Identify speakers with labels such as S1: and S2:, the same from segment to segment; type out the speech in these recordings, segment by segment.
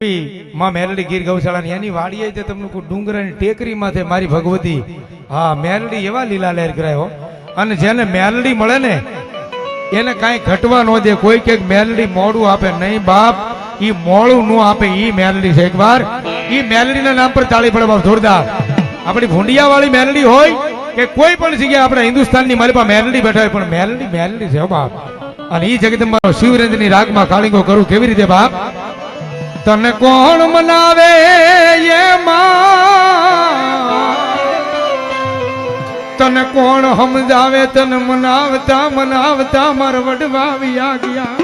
S1: માં ગીર ગૌશાળાની એની વાડીએ તે તમને ડુંગરાની ટેકરી માથે મારી ભગવતી, હા મેલડી એવા લીલા લહેર કરાયો અને જેને મેલડી મળે ને, એને કાંઈ ઘટવા ન દે, કોઈ કે મેલડી મોડું આપે નહીં બાપ, ઈ મોડું ન આપે, ઈ મેલડી છે. એકવાર ઈ મેલડીના નામ પર તાળી પડે બાપ જોરદાર. આપણી ભૂંડિયા વાળી મેલડી હોય કે કોઈ પણ જગ્યાએ આપણે હિન્દુસ્તાનની મારી પાસે મેલડી બેઠા હોય, પણ મેલડી મેલડી છે બાપ. અને ઈ જગદંબા શિવરેન્દ્રની રાગમાં કાળીંગો કરું, કેવી રીતે બાપ? તને કોણ મનાવે એમાં તને કોણ સમજાવે, તને મનાવતા મનાવતા મારા વડવા આવ્યા ગયા.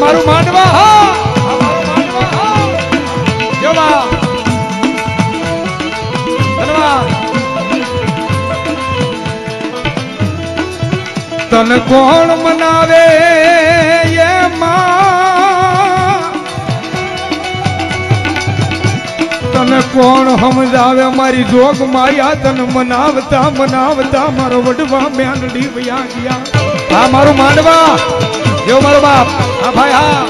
S1: મારું માંડવા તને કોણ મનાવે કોણ સમજાવે? મારી જોગ માયા તને મનાવતા મનાવતા મારો વડવા મેંદડી વયા ગયા. હા, મારું માંડવા. જો મારો બાપ. હા, ભાઈ, હા.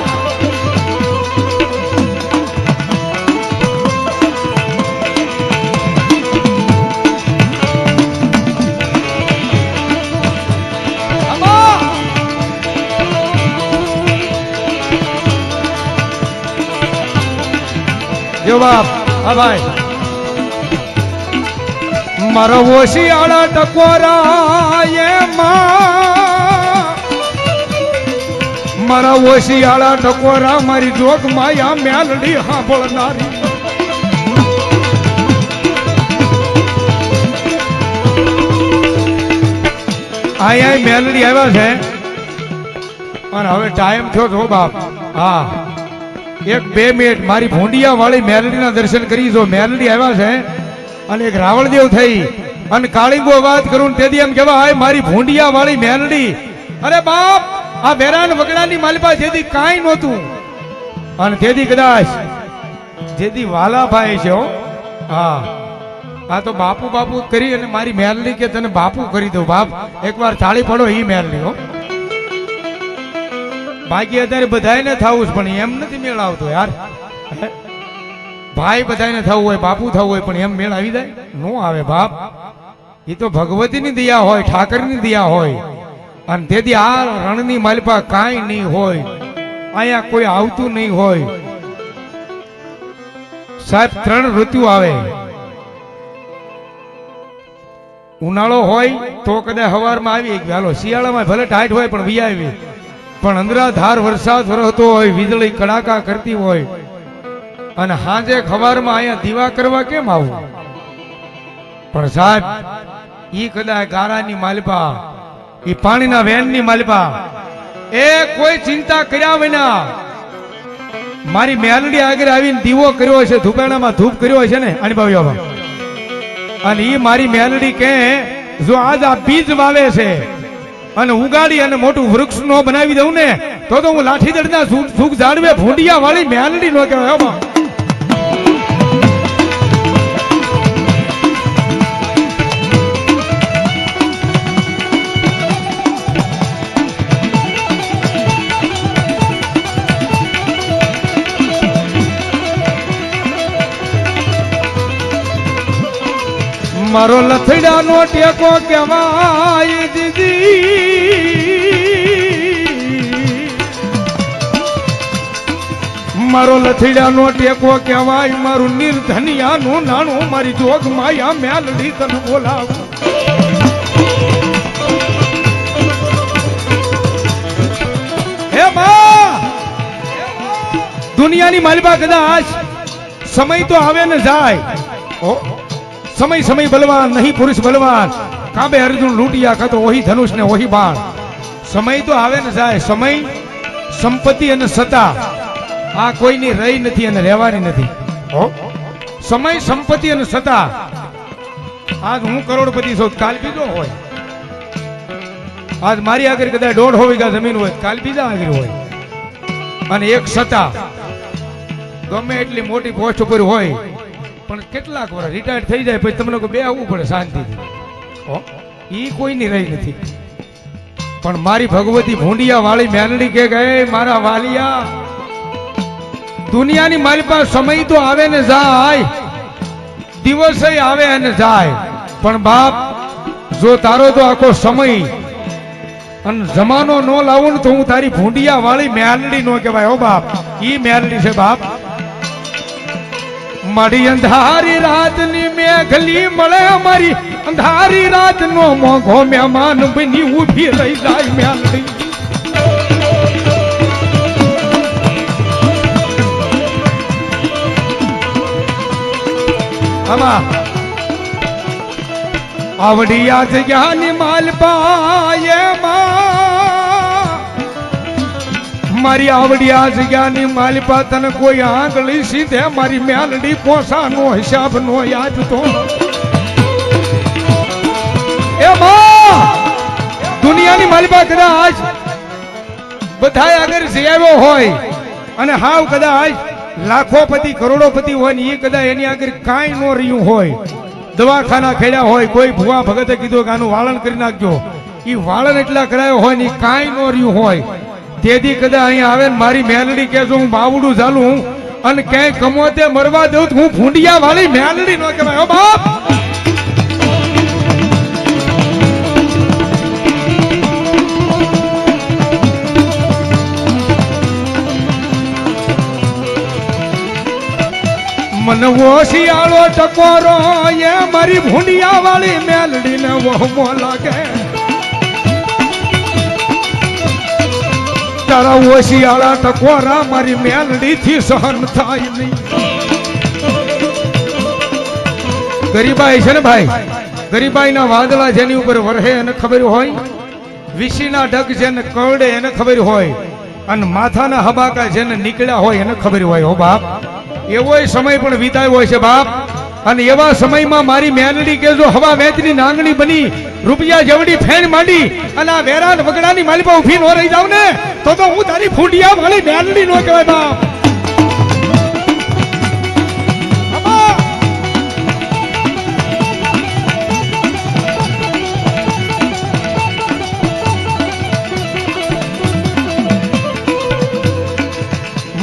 S1: જો બાપ. હા ભાઈ. મારો ઓશિયાળા ટકોરા મારા ઓશિયાળા ટકોરા મારી જોગ માયા મેલડી સાંભળનારી અહીંયા મેલડી આવ્યા છે. અને હવે ટાઈમ થયો છો બાપ. હા. એક, બે મિનિટ, મારી ભોંડિયા વાળી મેલડીના દર્શન કરી, જો મેલડી આવ્યા છે, અને એક રાવણદેવ થઈ, અને કાળીંગો વાત કરું તેથી એમ કહેવાય મારી ભોંડિયા વાળી મેલડી. અરે બાપ, આ વેરાન વગડાની માલપા જેથી કાંઈ નહોતું. અને તેથી કદાચ જેથી વાલાભાઈ છે, હા. આ તો બાપુ બાપુ કરી, અને મારી મેલડી કે તને બાપુ કરી દઉં. બાપ, એકવાર થાળી પડો એ મેલડી, હો. બાકી અત્યારે બધાયને થવું છે, પણ એમ નથી મેળ આવતો યાર. ભાઈ બધાયને થવું હોય, બાપુ થવું હોય, પણ એમ મેળ આવી જાય? નો આવે બાપ. એ તો ભગવતીની દયા હોય, ઠાકરની દયા હોય. અને તેથી આ રણની માલપા કાંઈ નહીં હોય. અહીંયા કોઈ આવતું નહીં હોય. સાહેબ, ત્રણ ઋતુ આવે. ઉનાળો હોય તો કદાચ હવારમાં આવી ગયો હાલો, શિયાળામાં ભલે ટાઈટ હોય, પણ વી આવી પણ અંદરાધાર વરસાદ વરસતો હોય, વીજળી કડાકા કરતી હોય, અને હાજે ખબરમાં અહીંયા દીવા કરવા કેમ આવું? પણ સાહેબ, ઈ કદાચ ગારાની માલપા, ઈ પાણીના વેનની માલપા. એ કોઈ ચિંતા કર્યા વિના મારી મેલડી આગળ આવીને દીવો કર્યો છે ધૂપેણામાં ધૂપ કર્યો છે ને, આની બાબા અને ઈ મારી મેલડી કે, જો આજ આ બીજ વાવે છે અને ઉગાડી અને મોટું વૃક્ષ નો બનાવી દઉં ને, તો તો હું લાઠી દડના સુખ જાળવે ભૂંડિયા વાળી મેલડી નો કહેવાય મારો લથડા નો ટેકો કહેવાય, દીદી. મારો લથીડાનો ટેકો કહેવાય, મારું નિર્ધનિયાનું નાણું, મારી જોગ માયા મેલડી તને બોલાવું. દુનિયાની માલિબા કદાચ સમય તો આવે ને જાય. સમય સમય બલવાન, નહીં પુરુષ બલવાન. કાબે અર્જુન લૂંટિયા કાતો ઓહી ધનુષ ને ઓહી બાણ. સમય તો આવે ને જાય, સમય, સંપત્તિ અને સત્તા. આ કોઈની રહી નથી અને રહેવાની નથી. સમય સંપત્તિ અને સત્તા. આજ હું કરોડપતિ છું કાલ બીજો હોય. આજ મારી આગળ કદાચ દોઢ વીઘા જમીન હોય કાલ બીજા આગળ હોય. અને એક સત્તા. ગમે એટલી મોટી પોસ્ટ ઉપર હોય પણ કેટલાક વર્ષ રિટાયર થઈ જાય પછી તમને કોઈ બે આવવું પડે શાંતિથી. એ કોઈની રહી નથી. પણ મારી ભગવતી ભૂંડિયા વાળી મેલડી કે ગયે મારા વાલિયા દુનિયાની મારી પાસે સમય તો આવે ને જાય. દિવસે આવે અને જાય. પણ બાપ, જો તારો તો આખો સમય અને જમાનો નો લાવું ને તો હું તારી ભૂંડિયા વાળી મેલડી નો કહેવાય. હો બાપ, ઈ મેલડી છે બાપ. મારી અંધારી રાતની મેઘલી મળે અમારી. અંધારી રાતનો મોઘો મહેમાન બની ઊભી રહી જાય મેલડી આમાં આવડી આ જગ્યાની માલપાએ મારી આવડી આ જગ્યાની માલપા તને કોઈ આંગળી સીધે મારી મેલડી પોસાનો હિસાબ નો યાદ તો. એમાં દુનિયાની માલપા કદાચ બધા આગળ જઈ આવ્યો હોય અને હાવ કદાચ લાખોપતિ, કરોડોપતિ હોય ને એ કદાચ એની આગળ કાંઈ ન રહ્યું હોય. દવાખાના ખેડ્યા હોય, કોઈ ભુવા ભગતે કીધું કે આનું વાળન કરી નાખજો. એ વાળન એટલા કરાયો હોય ને એ કાંઈ ન રહ્યું હોય. તેથી કદાચ અહીંયા આવે ને મારી મેલડી કે હું બાવડું ચાલું અને ક્યાંય કમોતે મરવા દઉં હું ભૂંડિયા વાળી મેલડી ન કહેવાય. બાપ! મન ઓશિયાળો ટકોરો એ મારી ભૂંડિયા વાળી મેલડી ને વહમો લાગે. તારા ઓશિયાળા ટકોરા મારી મેલડી થી સહન થાય નહીં. ગરીબાઈ છે ને ભાઈ? ગરીબાઈ ના વાદળા જેની ઉપર વરહે એને ખબર હોય? વિશીના ડગ જેને કરડે એને ખબર હોય? અને માથાના હબાકા જેને નીકળ્યા હોય એને ખબર હોય. હો બાપ. એવો સમય પણ વિતાવ્યો હોય છે બાપ. અને એવા સમયમાં મારી મેલડી કે જો હવા વેચની નાંગણી બની, રૂપિયા જવડી ફેણ માંડી, અને આ વેરાન વગડાની માલિપા ઊભી ન રહી જાવ ને, તો તો હું તારી ફૂટિયા મારી મેલડી નો કહેવાય બાપ.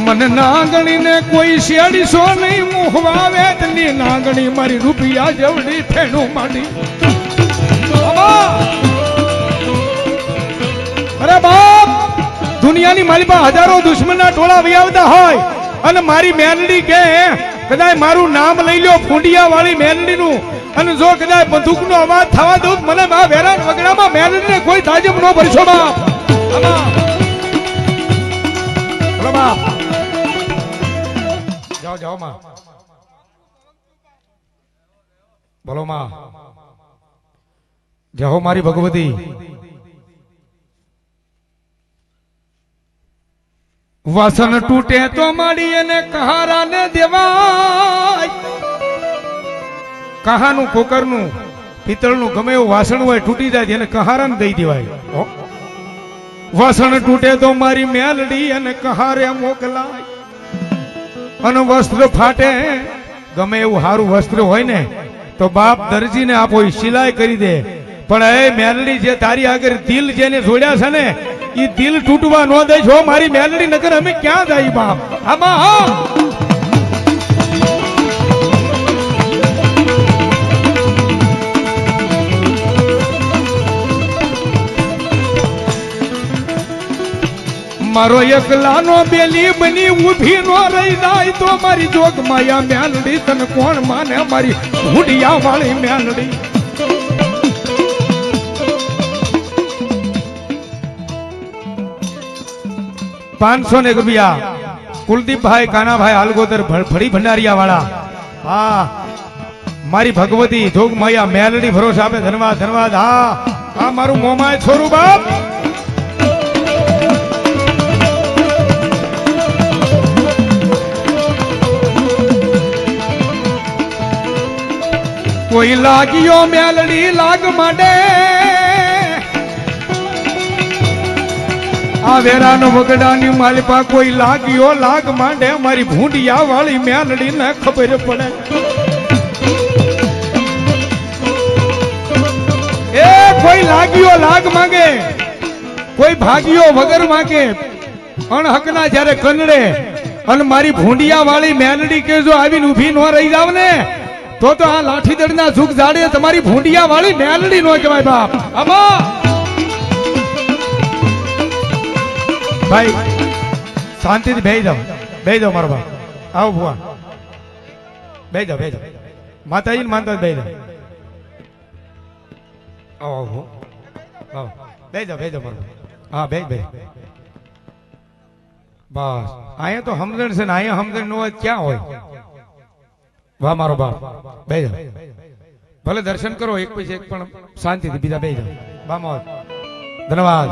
S1: મન નાગણીને કોઈ શેડીસો નહીં. મોહવા વેદની નાગણી મારી રૂપિયા જેવડી ફેણું માંડી અરે બાપ! દુનિયાની મારી પાસે હજારો દુશ્મનના ટોળા વિયાવતા હોય. અને મારી મેનડી કે કદાચ મારું નામ લઈ લ્યો ફૂંડિયા વાળી મેલડી નું અને જો કદાચ બંદૂકનો અવાજ થવા દઉં, મને આ વેરાન વગડામાં મેલડીને કોઈ તાજબ ન ભરશો બાપ. બાપ! જાઓ જાઓ માં. બોલો માં. જાઓ મારી ભગવતી. વાસણ તૂટે તો માડી અને કહારાને દેવાય. કહાનું કોકરનું પિત્તળનું ગમે એવું વાસણ હોય તૂટી જાય એને કહારાને દઈ દેવાય. વાસણ તૂટે તો મારી મેલડી અને કહારે મોકલાય. અને વસ્ત્ર ફાટે. ગમે એવું સારું વસ્ત્ર હોય ને, તો બાપ દરજીને આપો એ સિલાઈ કરી દે. પણ એ મેલડી જે તારી આગળ દિલ જેને જોડ્યા છે ને એ દિલ તૂટવા ન દે છો. મારી મેલડી નગર અમે ક્યાં જાય બાપ? આમાં હા. મારો એકલાનો બેલી બની ઊભી નો રહી જાય તો મારી જોગ માયા મેલડી તને કોણ માને? મારી હુડિયા વાળી મેલડી. પાંચસો ને રૂપિયા. કુલદીપભાઈ, કાનાભાઈ હાલગોદર ફળી ભંડારિયા વાળા હા, મારી ભગવતી જોગ માયા મેલડી ભરોસા આપે. ધન્યવાદ ધન્યવાદ હા હા મારું મોમાય છોરું બાપ. કોઈ લાગ્યો મેલડી લાગ માંડે આ વેરાનો વગડાની માલિપા કોઈ લાગ્યો લાગ માંડે મારી ભૂંડિયા વાળી મેલડી ને ખબર પડે. એ કોઈ લાગ્યો લાગ માંગે? કોઈ ભાગ્યો વગર વાંકે અણહકના જ્યારે કનડે અને મારી ભૂંડિયા વાળી મેલડી કે જો આવીને ઊભી ન રહી જાવ ને તો તો આ લાઠીદળના ઝુક જાડે તમારી ભૂંડિયા વાળી મેલડી નો કહેવાય બાપ. આમાં! ભાઈ, શાંતિથી બેહી જાઓ. બેહી જાઓ મારો બાપ. આવો ભુવા. બેહી જાઓ બેહી જાઓ. માતાજીને માનતા બેહી જાઓ. આવો આવો આવો. બેહી જાઓ બેહી જાઓ મારો. હા, બેહી બેહી. બસ. અહીંયા તો સમજણ છે ને, અહીંયા સમજણ ન હોય ક્યાં હોય? વાહ, મારો બાપ. બે જાઓ. ભલે દર્શન કરો, એક પછી એક, પણ શાંતિથી બીજા બે જાઓ. બામોદ ધન્યવાદ.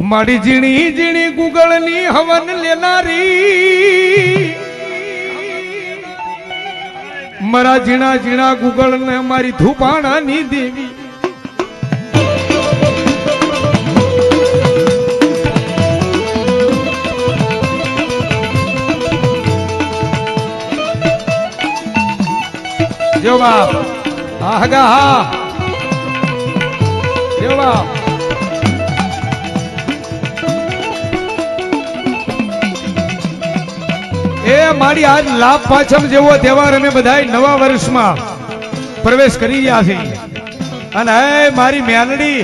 S1: મારી ઝીણી ઝીણી ગુગળની હવન લેનારી. મારા ઝીણા ઝીણા ગુગળ ને મારી ધુપાણા ની દેવી. જો બાપ હા હા. જો બાપ એ મારી આજ લાભ પાછમ જેવો તહેવાર અમે બધા નવા વર્ષમાં પ્રવેશ કરી રહ્યા છે અને હે મારી મેલડી,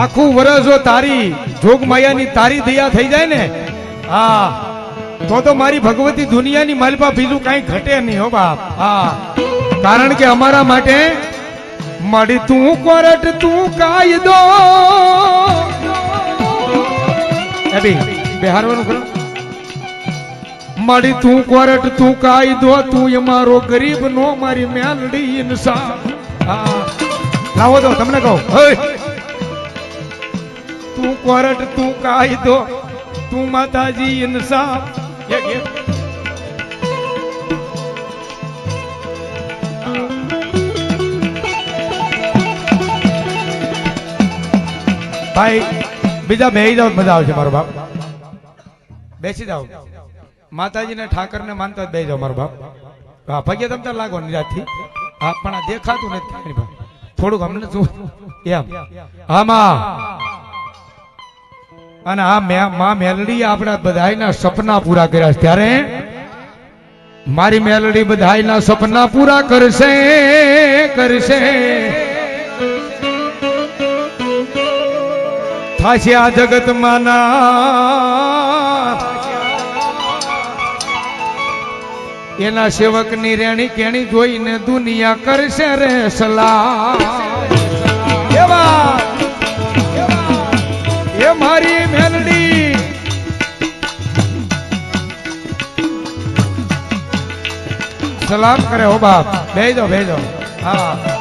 S1: આખું વર્ષ જો તારી જોગ માયાની તારી દયા થઈ જાય ને, હા, તો તો મારી ભગવતી દુનિયાની માલપા બીજું કઈ ઘટે નહીં હો બાપ. હા. કારણ કે અમારા માટે મળી તું કોરટ, તું કાયદો. બિહારવાનું ખરું? મળી તું કોરટ, તું કાયદો, તું એ મારો ગરીબ નો મારી મેલડી ઇન્સાન. લાવો તો, તમને કહું. તું કોરટ, તું કાયદો, તું માતાજી ઇન્સાફ ભાઈ, બીજા બે જાઓ મજા આવશે મારો બાપ. બેસી જાઓ. માતાજીને, ઠાકરને માનતા બેસી જાઓ મારો બાપ. હા પગે તમ તાર લાગો નિરાતથી હા, પણ આ દેખાતું નથી થોડુંક અમને શું? એમ. આમાં અને આ મે- માં મેલડી આપણા બધાયના સપના પૂરા કર્યા છે. ત્યારે મારી મેલડી બધાયના સપના પૂરા કરશે કરશે. થાશે આ જગત માના. એના સેવકની રેણી કેણી જોઈને દુનિયા કરશે રે સલાહ. એ મારી મેલડી. સલામ કરે હો બાપ. ભેજો ભેજો હા.